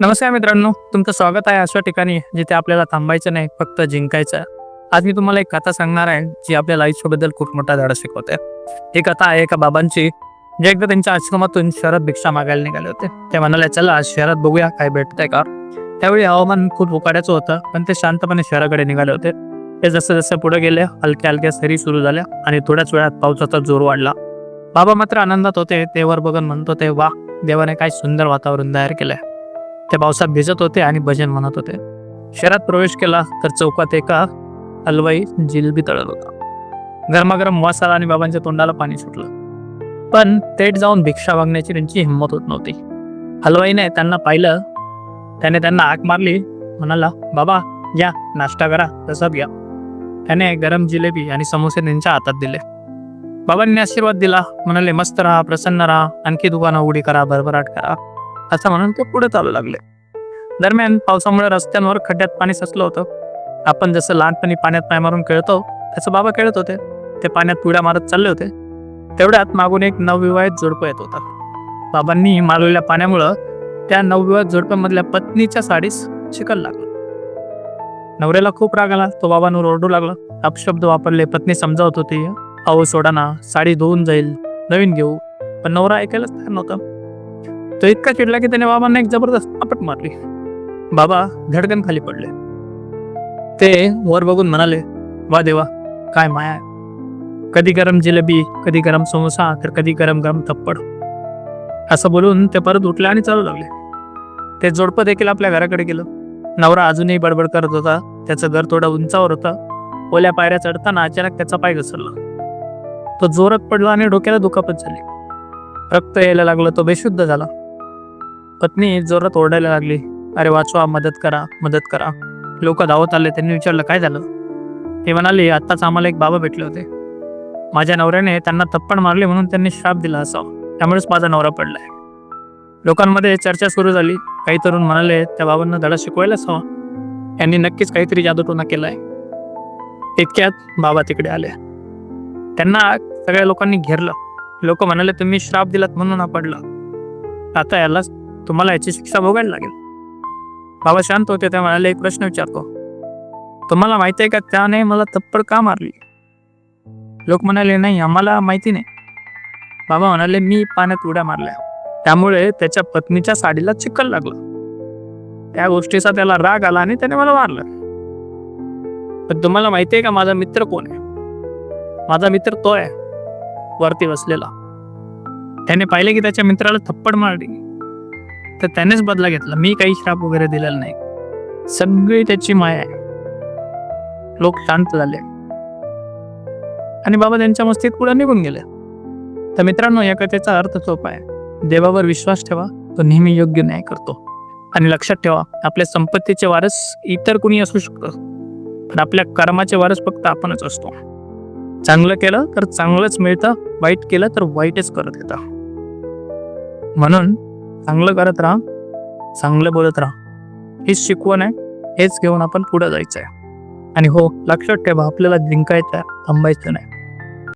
नमस्कार मित्रांनो तुमचं स्वागत आहे अशा ठिकाणी जिथे आपल्याला थांबायचं नाही फक्त जिंकायचं. आहे आज मी तुम्हाला एक कथा सांगणार आहे जी आपल्या आयुष्याबद्दल खूप मोठा धडा शिकवते. ही कथा आहे एका बाबांची जे एकदा त्यांच्या आश्रमातून शहरात भिक्षा मागायला निघाले होते. ते म्हणाले चला आज शहरात बघूया काय भेटतंय का? त्यावेळी हवामान खूप उकाड्याचं होतं पण ते शांतपणे शहराकडे निघाले होते. ते जसं जसं पुढे गेले हलक्या हलक्या सरी सुरू झाल्या आणि थोड्याच वेळात पावसाचा जोर वाढला. बाबा मात्र आनंदात होते तेवर बघून म्हणत होते वा देवाने काय सुंदर वातावरण तयार केलंय. ते पावसात भिजत होते आणि भजन म्हणत होते. शहरात प्रवेश केला तर चौकात एका हलवाई जिलबी तळत होता. गरमागरम वास आला आणि बाबांच्या तोंडाला पाणी सुटलं. पण थेट जाऊन भिक्षा मागण्याची त्यांची हिंमत होत नव्हती. हलवाईने त्यांना पाहिलं. त्याने त्यांना आग मारली. म्हणाला बाबा या नाश्ता करा तसं घ्या. त्याने गरम जिलेबी आणि समोसे त्यांच्या हातात दिले. बाबांनी आशीर्वाद दिला. म्हणाले मस्त राहा प्रसन्न राहा. आणखी दुकानं उडी करा भरभराट करा. असं म्हणून ते पुढे चालू लागले. दरम्यान पावसामुळे रस्त्यांवर खड्ड्यात पाणी साचलं होतं. आपण जसं लहानपणी पाण्यात पाय मारून खेळतो त्याचं बाबा खेळत होते. ते पाण्यात पुड्या मारत चालले होते. तेवढ्यात मागून एक नवविवाहित जोडपं येत होता. बाबांनी मारलेल्या पाण्यामुळं त्या नवविवाहित जोडप्यामधल्या पत्नीच्या साडीस शिकल लागलं. नवऱ्याला खूप राग आला. तो बाबांवर ओरडू लागला. अपशब्द वापरले. पत्नी समजावत होती अहो सोडा ना. साडी धुवून जाईल. नवीन घेऊ. पण नवरा ऐकायलाच तयार नव्हता. तो इतका चिडला की त्याने बाबांना एक जबरदस्त आपट मारली. बाबा धडकन खाली पडले. ते वर बघून म्हणाले वा देवा काय माया कधी गरम जिलेबी कधी गरम समोसा तर कधी गरम गरम थप्पड. असं बोलून ते परत उठले आणि चालू लागले. ते जोडपं देखील आपल्या घराकडे गेलं. नवरा अजूनही बडबड करत होता. त्याचं घर थोडं उंचावर होतं. ओल्या पायऱ्या चढताना अचानक त्याचा पाय घसरला. तो जोरात पडला आणि डोक्याला दुखापत झाली. रक्त यायला लागलं. तो बेशुद्ध झाला. पत्नी जोरात ओरडायला लागली. अरे वाचवा मदत करा मदत करा. लोक धावत आले. त्यांनी विचारलं काय झालं? ते म्हणाले आत्ताच आम्हाला एक बाबा भेटले होते. माझ्या नवऱ्याने त्यांना थप्पड मारले म्हणून त्यांनी श्राप दिला असावा. त्यामुळेच माझा नवरा पडलाय. लोकांमध्ये चर्चा सुरू झाली. काही तरुण म्हणाले त्या बाबांना धडा शिकवायलाच हवा यांनी नक्कीच काहीतरी जादूटोना केलाय. इतक्यात बाबा तिकडे आले. त्यांना सगळ्या लोकांनी घेरलं. लोक म्हणाले तुम्ही श्राप दिलात म्हणून हा पडला. आता यालाच तुम्हाला याची शिक्षा भोगायला लागेल. बाबा शांत होते ते म्हणाले एक प्रश्न विचारतो. तुम्हाला माहिती आहे का त्याने मला थप्पड का मारली? लोक म्हणाले नाही आम्हाला माहिती नाही. बाबा म्हणाले मी पाण्यात उड्या मारल्या. त्यामुळे त्याच्या पत्नीच्या साडीला चिखल लागलं. त्या गोष्टीचा त्याला राग आला आणि त्याने मला मारलं. पण तुम्हाला माहिती आहे का माझा मित्र कोण आहे? माझा मित्र तो आहे. वरती बसलेला. त्याने पाहिले की त्याच्या मित्राला थप्पड मारली. तर त्यानेच बदला घेतला. मी काही श्राप वगैरे दिलेला नाही. सगळी त्याची माया आहे. लोक शांत झाले. आणि बाबा त्यांच्या मस्तीत पुढे निघून गेले. तर मित्रांनो या कथेचा अर्थ सोपा आहे. देवावर विश्वास ठेवा. तो नेहमी योग्य न्याय करतो. आणि लक्षात ठेवा आपल्या संपत्तीचे वारस इतर कुणी असू शकतं. पण आपल्या कर्माचे वारस फक्त आपणच असतो. चांगलं केलं तर चांगलंच मिळतं. वाईट केलं तर वाईटच करत येतं. म्हणून चांगलं करत राहा चांगलं बोलत राहा. हीच शिकवण आहे हेच घेऊन आपण पुढे जायचं आहे आणि हो लक्षात ठेवा आपल्याला जिंकायचं आहे थांबायचं नाही.